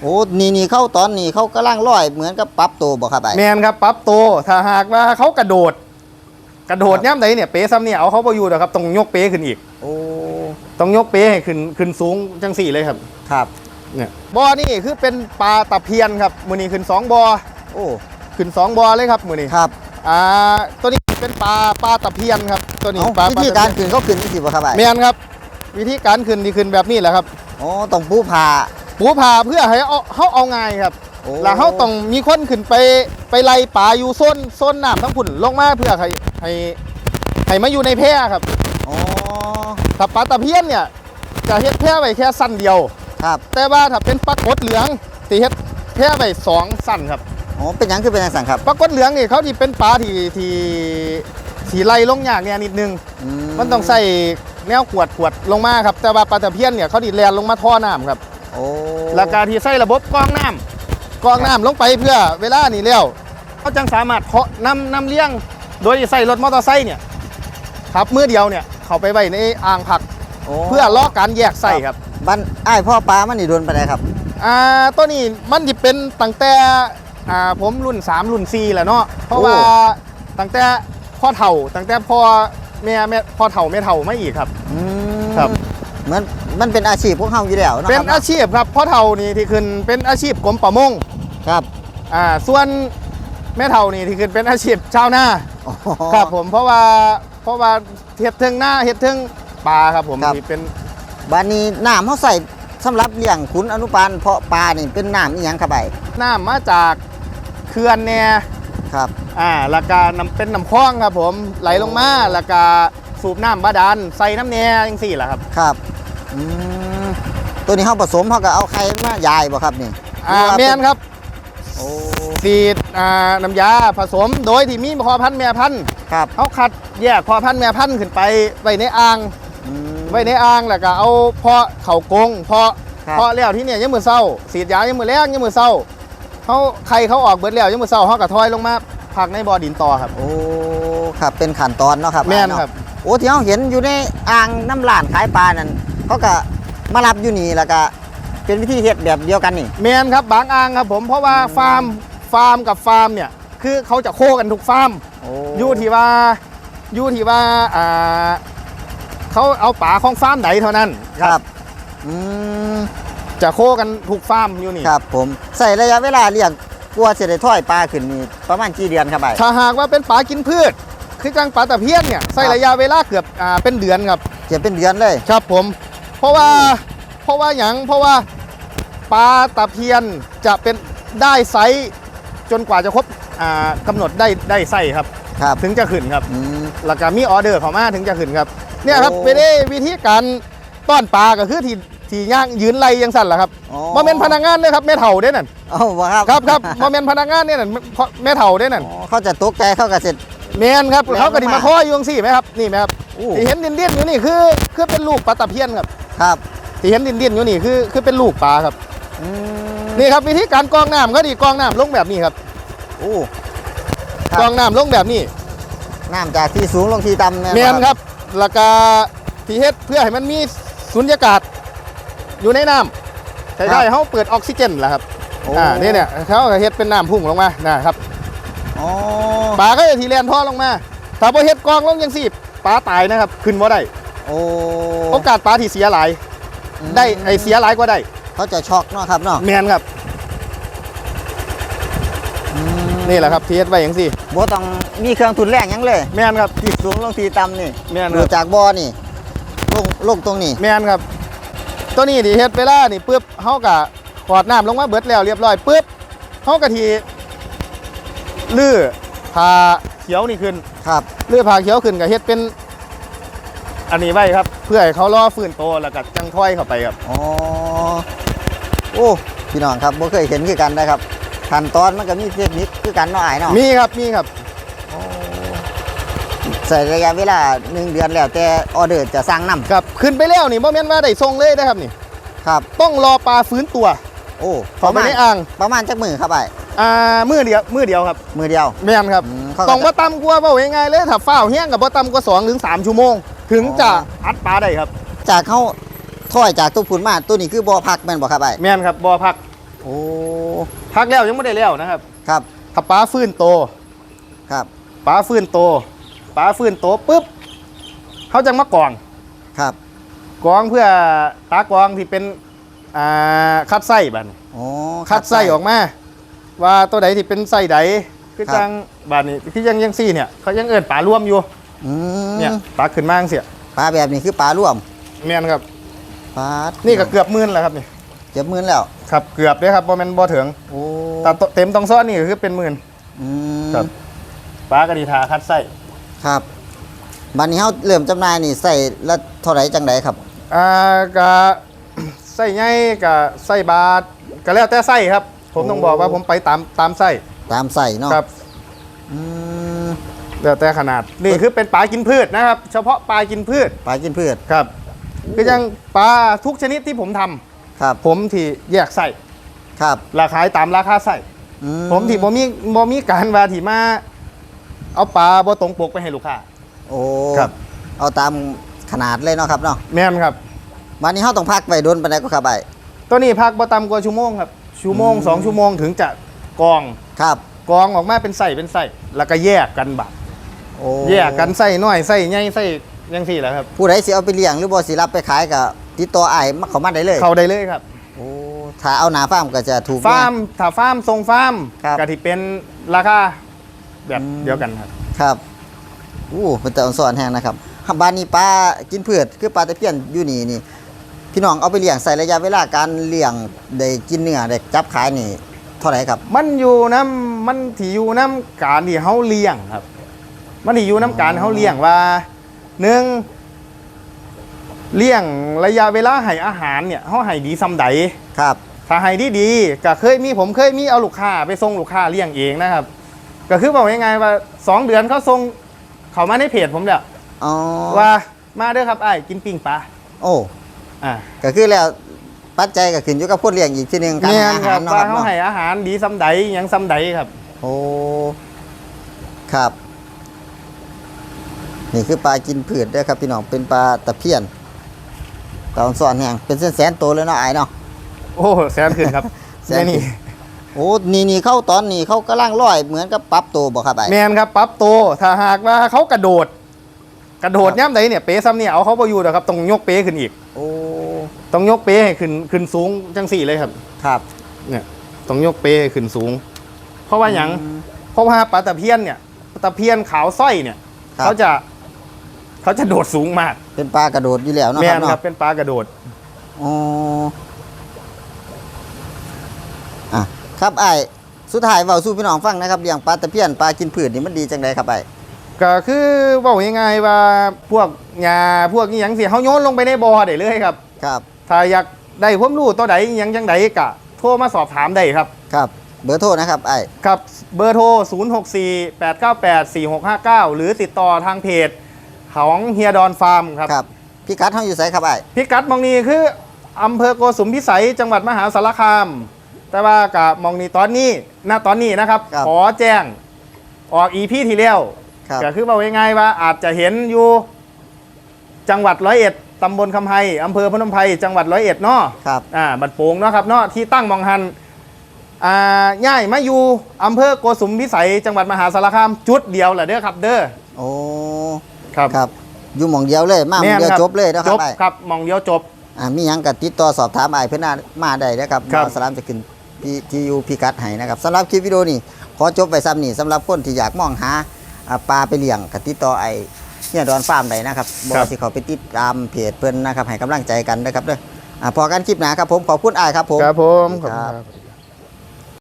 โอ้นี่นี่เข้าตอนนี้เขากำลังร้อยเหมือนกับปรับตัวบ่ครับไอ้แมนครับปรับตัวถ้าหากว่าเขากระโดด กระโดดครับย่ำใดเนี่ยเป๊ซ้ำเนี่ยเอาเขาไปอยู่นะครับต้องยกเป๊ขึ้นอีก โอ้ต้องยกเป๊ให้ขึ้นขึ้นสูงจังสี่เลยครับครับเนี่ยบ่อนี่คือเป็นปลาตะเพียนครับมือนี้ขึ้นสองบ่อโอ้ขึ้นสองบ่อเลยครับมือนี้ครับอ่าตัวนี้เป็นปลาปลาตะเพียนครับตัวนี้เอ้าปลาวิปลธีตะการเพียนขึ้นเขาขึ้นนี่สิบ่ครับไอ้แมนครับ วิธีการขึ้นที่ขึ้นแบบนี้แหละครับโอ้ต้องปูผ่า ปูผ่าเพื่อให้เอาเขาเอาง่ายครับโอ้แล้วเขาต้องมีคนขึ้นไปไปไล่ปลาอยู่โซนโซนน้ำทั้งผุ่นลงมาเพื่อให้ให้ให้มาอยู่ในแพร่ครับอ๋อถ้าปลาตะเพียนเนี่ยจะเฮ็ดแพร่ไว้แค่สั้นเดียว ครับ แต่ว่าถ้าเป็นปลากดเหลืองตีเฮ็ดแพร่ไว้สองสั้นครับอ๋อเป็นหยังคือเป็นจังซั่นครับปลากดเหลืองนี่เขาที่เป็นปลาที่ที่ที่ไล่ลงยากเนี่ยนิดนึง อืมันต้องใส่แนวขวดขวดลงมาครับ แต่ว่าปลาตะเพียนเนี่ยเขาดิแลนลงมาท่อน้ำครับ โอ้แล้วก็ที่ใส่ระบบกรองน้ำกรองน้ำลงไปเพื่อเวลานี่แล้วเขาจังสามารถเพาะนำนำเลี้ยง โดยใส่รถมอเตอร์ไซค์เนี่ยครับมือเดียวเนี่ยเขาไปไว้ในอ่างผักโอ้เพื่อล่อการแยกไส้ครับบ้านอ้ายพ่อปลามันนี่โดนไปได้ครับ อ่าตัวนี้มันจะเป็นตั้งแต่อ่าผมรุ่น 3 รุ่น4แหละเนาะเพราะโอ้ว่าตั้งแต่พ่อเฒ่าตั้งแต่พ่อแม่แม่พ่อเฒ่าแม่เฒ่าไม่อีกครับ อืมครับ เหมือนมันเป็นอาชีพพวกเฮาอยู่แล้วเนาะเป็นครับอาชีพครับพ่อเฒ่านี่ที่ขึ้นเป็นอาชีพกรมประมงครับอ่าส่วนแม่เฒ่านี่ที่ขึ้นเป็นอาชีพชาวนาอ๋อ ครับผมเพราะว่าเพราะว่าเฮ็ดเทิงหน้าเฮ็ดเทิงปลาครับผมครับ ที่เป็นบ้านนี้น้ำเฮาใส่สำหรับเลี้ยงขุนอนุบาลเพาะปลานี่เป็นน้ำอีหยังครับไอ้น้ำมาจากเขื่อนเนี่ยครับ อ่าแล้วก็น้ำเป็นน้ำคลองครับผมไหลลงมาแล้วก็สูบน้ำบาดาลใส่น้ำแหน่จังสี่แหละครับ ครับ อืมตัวนี้เฮาผสมเฮาก็เอาไข่มายายบ่ครับนี่อ่าหรือว่าแม่เป็นครับโอ้สีดอ่าน้ำยาผสมโดยที่มีพอพันธุ์แม่พันธุ์ครับเขาคัดแยกพอพันธุ์แม่พันธุ์ขึ้นไปไว้ในอ่าง อืม ไว้ในอ่างแล้วก็เอาเพาะเข่ากงเพาะครับ เพาะแล้วที่เนี่ยยังมือเศร้าสีดยายังมือแรงยังมือเศร้าเขาใครเขาออกเบิดแล้วยังมือเศร้าเขาก็ถอยลงมาพักในบ่อดินต่อครับ โอ้ครับเป็นขั้นตอนเนาะครับแม่นเาะครับโอ้ที่เฮาเห็นอยู่ในอ่างน้ำลานขายปลานั่น เขาก็มารับอยู่นี่แล้วก็เป็นวิธีเฮ็ดแบบเดียวกันนี่แมนครับบางอ่างครับผมเพราะว่าฟาร์มฟาร์มกับฟาร์มเนี่ยคือเขาจะโคกันทุกฟาร์มโอ้อยู่ที่ว่าอยู่ที่ว่าอ่าเขาเอาป่าของฟาร์มใดเท่านั้นครับอืมจะโคกันทุกฟาร์มอยู่นี่ครับผมใส่ระยะเวลาเลี้ยงกลัวจะได้ถ้อยปลาขึ้นนี่ประมาณกี่เดือนครับไอ้ถ้าหากว่าเป็นป่ากินพืช คือจังป่าตะเพียนเนี่ยใช้ครับระยะเวลาเกือบอ่าเป็นเดือนครับเก็บเป็นเดือนเลยครับผม เพราะว่าเพราะว่าอย่างเพราะว่าปลาตะเพียนจะเป็นได้ไซส์จนกว่าจะครบอ่ากำหนดได้ได้ไซส์ครับ ครับถึงจะขึ้นครับ อืม แล้วก็มีออเดอร์เข้ามาถึงจะขึ้นครับเนี่ยครับโอ้ไปได้วิธีการต้อนปลาก็คือที่ที่ย่างยืนไล่ยังสั่นแหละครับอ๋อ โมเมนพนักงานเนี่ยครับแม่เฒ่าเด้นั่นเอาบ่ครับครับครับโมเมนพนักงานเนี่ยนั่นเพราะแม่เฒ่าเด้นั่นอ๋อเขาจะตกใจเข้ากับเสร็จ แมนครับแล้วเขาก็ดีมามาข้ออยู่จังสี่ไหมครับนี่ไหมครับอู้ที่เห็นดินดินๆอยู่นี่คือคือเป็นลูกปลาตะเพียนครับ ครับที่เห็นดินดินๆอยู่นี่คือคือเป็นลูกปลาครับ อืมนี่ครับวิธีการกรองน้ำก็ดีกรองน้ำลงแบบนี้ครับโอ้ครับ กรองน้ำลงแบบนี้น้ำจากที่สูงลงที่ต่ำแมนครับแล้วก็ที่เฮ็ดเพื่อให้มันมีสุญญากาศอยู่ในน้ำใช่ได้เขาเปิดออกซิเจนแหละครับโอ้อ่านี่เนี่ยเขาก็เฮ็ดเป็นน้ำพุ่งลงมานะครับอ๋อปลาก็จะทีเลียนท่อลงมา ถ้าพอเฮ็ดกรองลงยังสิปลาตายนะครับ ขึ้นบ่ได้ โอ้โอกาสปลาที่เสียหลาย ได้ไอเสียหลายกว่าได้ เขาจะช็อกเนาะครับเนาะแมนครับอืมนี่แหละครับที่เฮ็ดไว้อย่างสิบ่ต้องมีเครื่องทุนแรงหยังเลยแมนครับที่สูงลงที่ต่ำนี่แม่นครับ ดูจากบ่อนี่ลงลงตรงนี้แมนครับ ตัวนี้ที่เฮ็ดเวลานี่ปึ๊บเฮากะขอดน้ำลงมาเบิดแล้วเรียบร้อยปึ๊บเฮากะทีลื้อผ่าเขียวนี่ขึ้นครับ ลื้อผ่าเขียวขึ้นก็เฮ็ดเป็น อันนี้ไว้ครับ เพื่อให้เขาล่อฟื้นโตแล้วก็จังถ้อยเข้าไปครับ อ๋อโอ้พี่น้องครับบ่เคยเห็นคือกันนะครับขั้นตอนมันก็มีเทคนิคคือกันเนาะอ้ายเนาะมีครับมีครับใส่ระยะเวลาหนึ่งเดือนแล้วแต่ออเดอร์จะสั่งนํครับขึ้นไปแล้วนี่บ่แม่นว่าได้ส่งเลยนะครับนี่ครับ ต้องรอปลาฟื้นตัวโอ้ปเข้าระไปมาณในอ่างประมาณจักมือครับไอ้อ่ามือเดียวมือเดียวครับมือเดียว แม่นครับอืมเขาก็ ต้องมาตำกว่าเว้าง่ายๆเลยถ้าฟ้าวแห้งกับบ่ตำกว่า2ถึง3ชั่วโมง ถึงจะอ๋ออัดปลาได้ครับ จากเขาถ้อยจากตัวผุนมาตัวนี้คือบ่อพักแม่นบ่ครับไอ้แม่นครับบ่อพักโอ้อ้พักแล้วยังไม่ได้แล้วนะครับ ครับถ้าปลาฟื้นโต ครับปลาฟื้นโตปลาฟื้นโตปุ๊บเขาจังมากรองครับกรองเพื่อตากรองที่เป็นอ่าคัดไส้บัดนโอ้คัดไส้ออกมา ว่าตัวใดที่เป็นไส้ใดคือครับจังบาดนี้คือยังยังซี่เนี่ย เขายังเอิ้นปลาร่วมอยู่ อืมเนี่ยตักขึ้นมาจังเสียปลาแบบนี้คือปลาร่วมแม่นครับปลานี่ก็เกือบหมื่นแล้วครับนี่เจ็บมือแล้วครับเกือบเด้อครับบ่แม่นบ่ถึงโอ้แต่เต็มตรงซ้อนนี่ก็คือเป็นหมื่นอืมครับปลากระดีทาคัดไส้ครับบัดนี้เฮาเริ่มจำหน่ายนี่ใส่ละเท่าไหร่จังไดครับอ่ากะไส้ใหญ่กะไส้บาทก็แล้วแต่ไส้ครับ ผมต้องโอ้บอกว่าผมไปตามตามไส้ตามใส่เนาะครับอืม แล้วแต่ขนาดนี่คือเป็นปลากินพืชนะครับ เฉพาะปลากินพืชปลากินพืชครับคือยังปลาทุกชนิดที่ผมทำครับ ผมที่แยกไส้ครับ ราคายตามราคาไส้อืผมที่บ่มีบ่มีการว่าที่มาเอาปลาบ่ตรงปกไปให้ลูกค้าโอ้ครับเอาตามขนาดเลยเนาะครับเนาะแม่นครับบัดนี้เฮาต้องพักไว้โดนปานใดก็ครับไอ้ตัวนี้พักบ่ต่ำกว่าชั่วโมงครับชั่วโมงสองชั่วโมงถึงจะกรองครับกรองออกมาเป็นไส้เป็นไส้แล้วก็แยกกันบัด โอ้แยกกันไส้น้อยไส้ใหญ่ไส้ยังสี่แหละครับ ผู้ใดสิเอาไปเลี้ยงหรือบ่สิรับไปขายก็ติดต่ออ้ายมาเข้ามาได้เลยเข้าได้เลยครับโอ้ถ้าเอาหน้าฟาร์มก็จะถูก ฟาร์มถ้าฟาร์มทรงฟาร์มครับก็ที่เป็นราคาแบบอืมเดียวกันครับครับอู้เป็นแต่อ่อนสอนแห้งนะครับบ้านนี้ปลากินพืชคือปลาตะเพียนอยู่นี่นี่พี่น้องเอาไปเลี้ยงใส่ระยะเวลาการเลี้ยงได้กินเนื้อได้จับขายนี่ เท่าไหร่ครับ มันอยู่น้ำมันที่อยู่น้ำการที่เฮาเลี้ยงครับ มันที่อยู่น้ำการเฮาเลี้ยงว่าหนึ่งเลี้ยงระยะเวลาให้อาหารเนี่ยเฮาให้ดีซำใดครับ ถ้าให้ดีดีๆก็เคยมีผมเคยมีเอาลูกค้าไปส่งลูกค้าเลี้ยงเองนะครับ ก็คือบอกยังไงว่าสองเดือนเขาส่งเขามาในเพจผมแล้วอ๋อว่ามาเด้อครับไอ้ายกินปิ้งปลาโอ้อ่าก็คือแล้วปัจจัยก็ขึ้นอยู่กับคนเลี้ยงอีกทีหนึงการแม่ให้นอาคหารัรบเนาะว่าครับเขาเนาะให้อาหารดีซำใดหยังซำใดครับ โอ้ครับ นี่คือปลากินพืชเด้อครับพี่น้องเป็นปลาตะเพียนตาอ่อนสอนแห้งเป็นแสนๆตัวเลยเนาะไอ้ายเนาะโอ้แสนขึ้นครับ แสนขึ้นแม่นี่โอ้นี่นี่เข้าตอนนี้เขากำลังร้อยเหมือนกับปรับตัวบอกครับไอ้แมนครับปรับโตวถ้าหากว่าเขากระโดด กระโดดครับย่ำใดเนี่ยเป๊ซ้ำเนี่ยเอาเขาไปอยู่นะครับต้องยกเป๊ขึ้นอีก โอ้ต้องยกเป๊ให้ขึ้นขึ้นสูงจังสี่เลยครับ ครับ เนี่ยต้องยกเป๊ให้ขึ้นสูง เพราะว่าหยังเพราะว่าปลาตะเพียนเนี่ยปลาตะเพียนขาวสร้อยเนี่ยครับเขาจะ เขาจะโดดสูงมากเป็นปลากระโดดอยู่แล้วเนาะแมครับนครับเนาะเป็นปลากระโดด อ๋ออะครับไอ้สุดท้ายเว้าสู้พี่น้องฟังนะครับเลี้ยงปลาตะเพียนปลากินพืชนี่มันดีจังไดครับไอ้ก็คือบอกยังไงว่าพวกหญ้าพวกนี้ยังเสียเขาโยนลงไปในบ่อได้เลยครับ ครับถ้าอยากได้ความรู้ตัวใดอิหยังจังใดกะ โทรมาสอบถามได้ครับ ครับ เบอร์โทรนะครับไอ้ครับเบอร์โทร 0 6 4 8 9 8 4 6 5 9 หรือติดต่อทางเพจ ของเฮียดอนฟาร์มครับครับพี่กัดเฮาอยู่ไสครับไอ้พิกัดมองนี้คืออำเภอโกสุมพิสัยจังหวัดมหาสารคาม แต่ว่ากับมองนี้ตอนนี้ณตอนนี้นะครับครับ ขอแจ้งออกอีพีที่แล้วครับก็คือบอกง่ายๆว่าอาจจะเห็นอยู่จังหวัดร้อยเอ็ดตำบลคำไฮอำเภอพนมไพรจังหวัดร้อยเอ็ดเนาะครับอ่าบัดโป่งเนาะครับเนาะที่ตั้งมองหันอ่าย่ายมาอยู่อำเภอโกสุมพิสัยจังหวัดมหาสารคามจุดเดียวแหละเด้อครับเด้อโอ้ ครับ ครับอยู่หม่องเดียวเลยมาหม่องเดียวจบเลยเนาะคจรับบไอ้ครับมองเดียวจบ อ่ามีหยังก็ติดต่อสอบถามไอ้เพื่อนน่ามาได้นะครับครับบ่าวสลามจะขึ้นที่ที่อยู่พิกัดให้นะครับสำหรับคลิปวิดีโอนี้ขอจบไปซ้ำนี่สำหรับคนที่อยากมองหาอ่าปลาไปเลี้ยงก็ติดต่อไอ้เนี่ยดอนฟาร์มได้นะครับบอกว่าสิเขาไปติดตามเพจเพิ่นนะครับให้กำลังใจกันนะครับเด้ออ่าพอกันคลิปหนาครับผมขอบคุณอ้ายครับผม ครับผมขอบคุณครับครับ